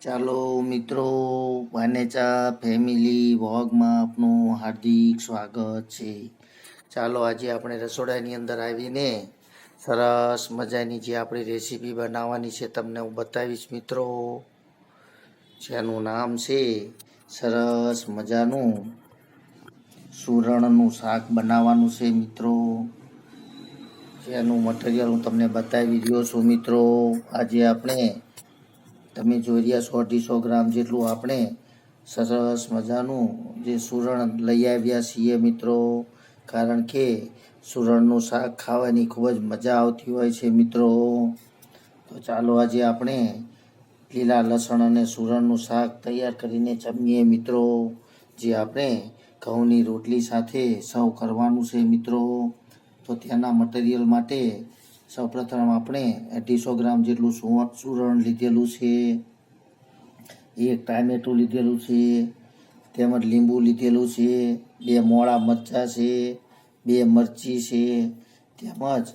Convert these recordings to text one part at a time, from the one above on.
ચાલો મિત્રો વાનેચા ફેમિલી, વોગમાં આપનું હાર્દિક સ્વાગત છે. ચાલો આજે આપણે રસોડાની અંદર આવીને સરસ મજાની જે આપણી રેસીપી બનાવવાની છે તમને હું બતાવીશ મિત્રો. જેનું નામ છે સરસ મજાનું સુરણનું શાક બનાવવાનું છે મિત્રો. જેનું મટીરિયલ હું તમને બતાવી રહ્યો છું મિત્રો. આજે આપણે તમે જોઈ રહ્યા સો અઢીસો ગ્રામ જેટલું આપણે સરસ મજાનું જે સુરણ લઈ આવ્યા છીએ મિત્રો. કારણ કે સુરણનું શાક ખાવાની ખૂબ જ મજા આવતી હોય છે મિત્રો. તો ચાલો આજે આપણે લીલા લસણ અને સુરણનું શાક તૈયાર કરીને જમીએ મિત્રો, જે આપણે ઘઉંની રોટલી સાથે સર્વ કરવાનું છે મિત્રો. તો ત્યાંના મટીરિયલ માટે સૌપ્રથમ આપણે અઢીસો ગ્રામ જેટલું સુરણ લીધેલું છે. એક ટામેટું લીધેલું છે. તેમજ લીંબુ લીધેલું છે. બે મોળા મરચાં છે. બે મરચી છે. તેમજ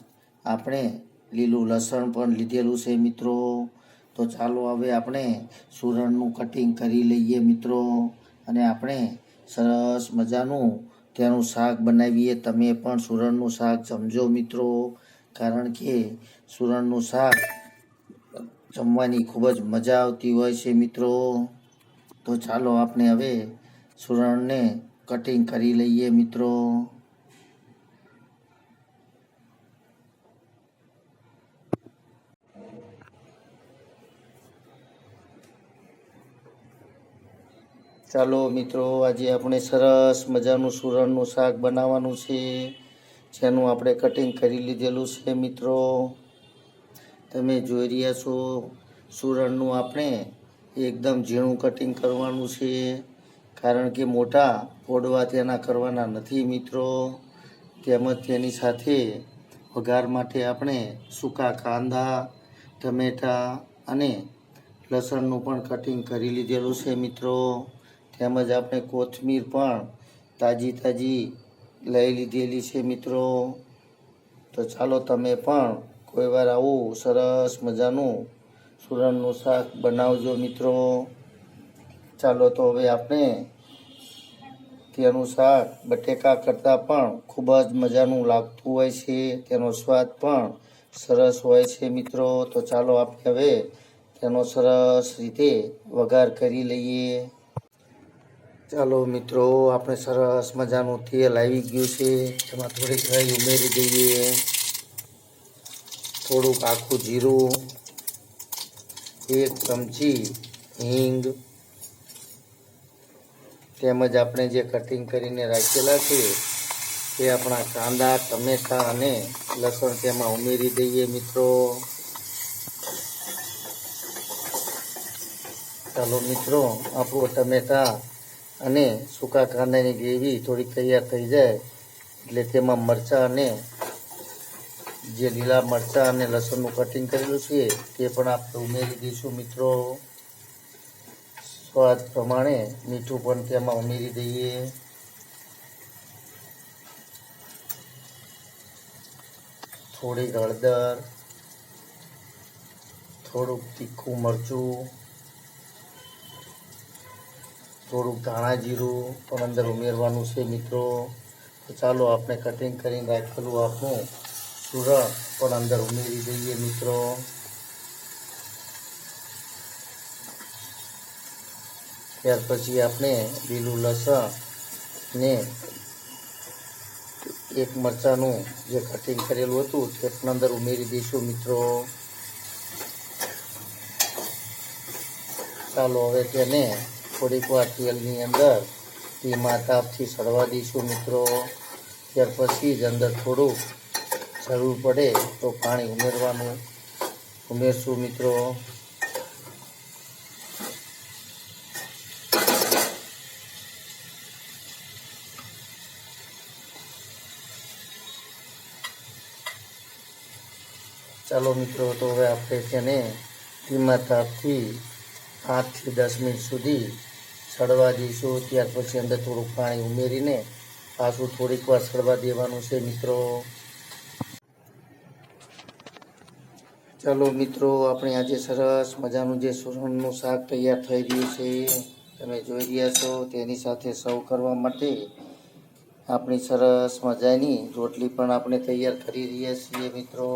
આપણે લીલું લસણ પણ લીધેલું છે મિત્રો. તો ચાલો હવે આપણે સુરણનું કટિંગ કરી લઈએ મિત્રો. અને આપણે સરસ મજાનું તેનું શાક બનાવીએ. તમે પણ સુરણનું શાક જમજો મિત્રો. કારણ કે સુરણનું શાક જમવાની ખૂબ જ મજા આવતી હોય છે મિત્રો. તો ચાલો આપણે હવે સુરણને કટિંગ કરી લઈએ મિત્રો. ચાલો મિત્રો, આજે આપણે સરસ મજાનું સુરણનું શાક બનાવવાનું છે. જેનું આપણે કટિંગ કરી લીધેલું છે મિત્રો. તમે જોઈ રહ્યા છો, સુરણનું આપણે એકદમ ઝીણું કટિંગ કરવાનું છે. કારણ કે મોટા ફોડવા તેના કરવાના નથી મિત્રો. તેમજ તેની સાથે વઘાર માટે આપણે સૂકા કાંદા, ટમેટા અને લસણનું પણ કટિંગ કરી લીધેલું છે મિત્રો. તેમજ આપણે કોથમીર પણ તાજી તાજી લઈ લીધેલી છે મિત્રો. તો ચાલો તમે પણ કોઈ વાર આવું સરસ મજાનું સુરણનું શાક બનાવજો મિત્રો. ચાલો તો હવે આપણે તેનું શાક બટેકા કરતાં પણ ખૂબ જ મજાનું લાગતું હોય છે. તેનો સ્વાદ પણ સરસ હોય છે મિત્રો. તો ચાલો આપણે હવે તેનો સરસ રીતે વઘાર કરી લઈએ. ચાલો મિત્રો, આપણે સરસ મજાનું તેલ આવી ગયું છે. એમાં થોડીક રાઈ ઉમેરી દઈએ. થોડુંક આખું જીરું, એક ચમચી હિંગ, તેમજ આપણે જે કટિંગ કરીને રાખેલા છે તે આપણા કાંદા, ટમેટા અને લસણ તેમાં ઉમેરી દઈએ મિત્રો. ચાલો મિત્રો, આપણું ટમેટા અને સૂકા કાંદાની ગ્રેવી થોડી તૈયાર થઈ જાય, એટલે તેમાં મરચાં અને જે લીલા મરચાં અને લસણનું કટિંગ કરેલું છે, તે પણ આપણે ઉમેરી દઈશું મિત્રો. સ્વાદ પ્રમાણે મીઠું પણ તેમાં ઉમેરી દઈએ. થોડીક હળદર, થોડુંક તીખું મરચું થોડુંક ધાણા જીરું પણ અંદર ઉમેરવાનું છે મિત્રો. તો ચાલો આપણે કટિંગ કરીને રાખેલું આપણું સુરણ પણ અંદર ઉમેરી દઈએ મિત્રો. ત્યાર પછી આપણે લીલું લસણ ને એક મરચાંનું જે કટિંગ કરેલું હતું તે પણ અંદર ઉમેરી દઈશું મિત્રો. ચાલો હવે તેને થોડીક વાર તેલની અંદર ધીમા તાપથી સળવા દઈશું મિત્રો. ત્યાર પછી જ અંદર થોડું જરૂર પડે તો પાણી ઉમેરવાનું. ઉમેરશું મિત્રો. ચાલો મિત્રો, તો હવે આપણે તેને ધીમા તાપથી પાંચથી દસ મિનિટ સુધી સડવા દઈશું. ત્યાર પછી અંદર થોડુંક પાણી ઉમેરીને પાછું થોડીક વાર સડવા દેવાનું છે મિત્રો. ચાલો મિત્રો, આપણે આજે સરસ મજાનું જે સુરણનું શાક તૈયાર થઈ રહ્યું છે, તમે જોઈ રહ્યા છો, તેની સાથે સર્વ કરવા માટે આપણી સરસ મજાની રોટલી પણ આપણે તૈયાર કરી રહ્યા છીએ મિત્રો.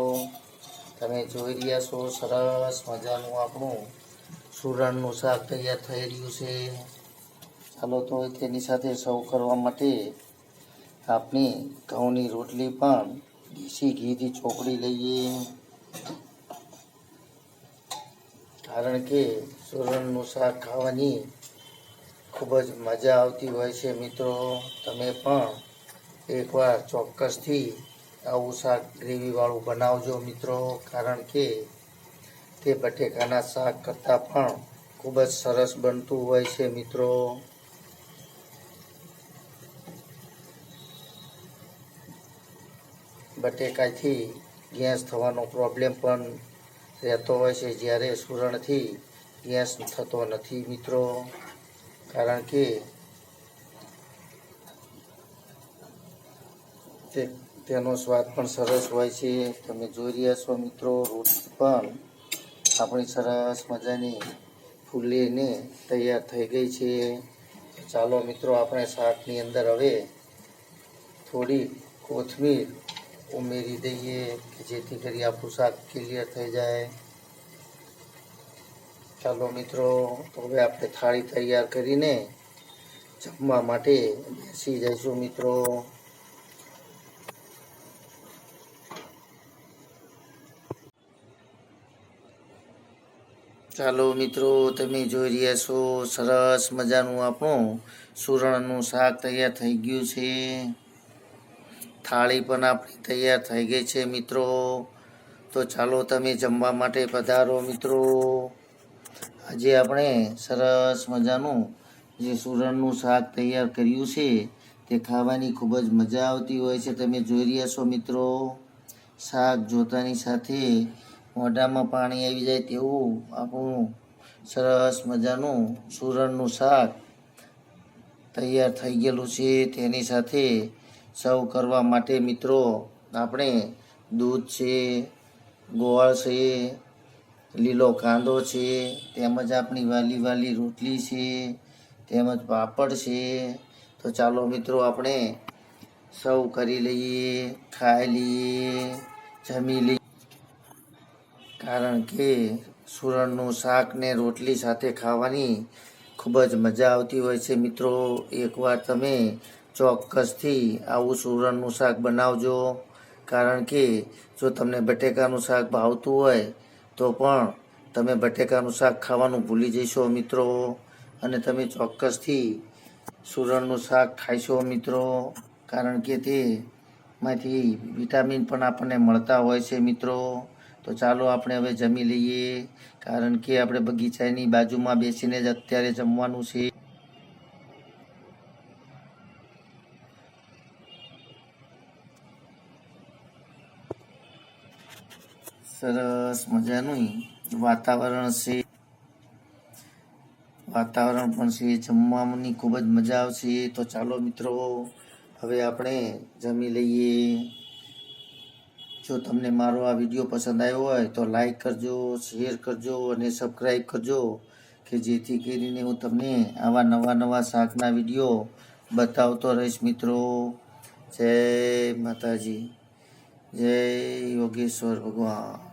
તમે જોઈ રહ્યા છો, સરસ મજાનું આપણું સુરણનું શાક તૈયાર થઈ રહ્યું છે. ચાલો તો તેની સાથે સર્વ કરવા માટે આપણી ઘઉંની રોટલી પણ દેશી ઘીથી ચોપડી લઈએ. કારણ કે સુરણનું શાક ખાવાની ખૂબ જ મજા આવતી હોય છે મિત્રો. તમે પણ એકવાર ચોક્કસથી આવું શાક ગ્રેવીવાળું બનાવજો મિત્રો. કારણ કે તે બટેકાના શાક કરતાં પણ ખૂબ જ સરસ બનતું હોય છે, મિત્રો. બટેકાથી ગેસ થવાનો પ્રોબ્લેમ પણ રહેતો હોય છે, જ્યારે સુરણથી ગેસ થતો નથી, મિત્રો. કારણ કે તેનો સ્વાદ પણ સરસ હોય છે. તમે જોઈ રહ્યા છો, મિત્રો, રોટલી પણ આપણી સરસ મજાની ફૂલીને તૈયાર થઈ ગઈ છે. ચાલો મિત્રો, આપણે શાકની અંદર હવે થોડી કોથમીર ઉમેરી દઈએ કે જેથી કરી આપણું શાક ક્લિયર થઈ જાય. ચાલો મિત્રો હવે આપણે થાળી તૈયાર કરીને જમવા માટે બેસી જઈશું મિત્રો. ચાલો મિત્રો, તમે જોઈ રહ્યા છો સરસ મજાનું આપણું સુરણનું શાક તૈયાર થઈ ગયું છે. થાળી પણ આપણી તૈયાર થઈ ગઈ છે મિત્રો. તો ચાલો તમે જમવા માટે પધારો મિત્રો. આજે આપણે સરસ મજાનું જે સુરણનું શાક તૈયાર કર્યું છે, તે ખાવાની ખૂબ જ મજા આવતી હોય છે. તમે જોઈ રહ્યા છો મિત્રો, શાક જોતાની સાથે મોઢામાં પાણી આવી જાય તેવું આપણું સરસ મજાનું સુરણનું શાક તૈયાર થઈ ગયેલું છે. તેની સાથે સર્વ કરવા માટે મિત્રો આપણે દૂધ છે, ગોળ છે, લીલો કાંદો છે, તેમજ આપણી વાલી વાલી રોટલી છે, તેમજ પાપડ છે. તો ચાલો મિત્રો આપણે સૌ કરી લઈએ, ખાઈ લઈએ, જમી લઈએ. કારણ કે સુરણનું શાક ને રોટલી સાથે ખાવાની ખૂબ જ મજા આવતી હોય છે. મિત્રો, એકવાર તમે ચોક્કસથી આવું સુરણનું શાક બનાવજો. કારણ કે જો તમને બટેકાનું શાક ભાવતું હોય, તો પણ તમે બટેકાનું શાક ખાવાનું ભૂલી જઈશો મિત્રો. અને તમે ચોક્કસથી સુરણનું શાક ખાઈશો મિત્રો. કારણ કે તેમાંથી વિટામિન પણ આપણને મળતા હોય છે મિત્રો. તો ચાલો આપણે હવે જમી લઈએ, કારણ કે આપણે બગીચાની બાજુમાં બેસીને જ અત્યારે જમવાનું છે. સરસ મજાનું વાતાવરણ છે. વાતાવરણ પણ છે, જમવાની ખૂબ જ મજા આવશે. તો ચાલો મિત્રો, હવે આપણે જમી લઈએ. જો તમને મારો આ વીડિયો પસંદ આવ્યો હોય તો લાઈક કરજો શેર કરજો અને સબસ્ક્રાઈબ કરજો કે જેથી કરીને હું તમને આવા નવા નવા શાકના વીડિયો બતાવતો રહીશ મિત્રો. જય માતાજી. જય યોગેશ્વર ભગવાન.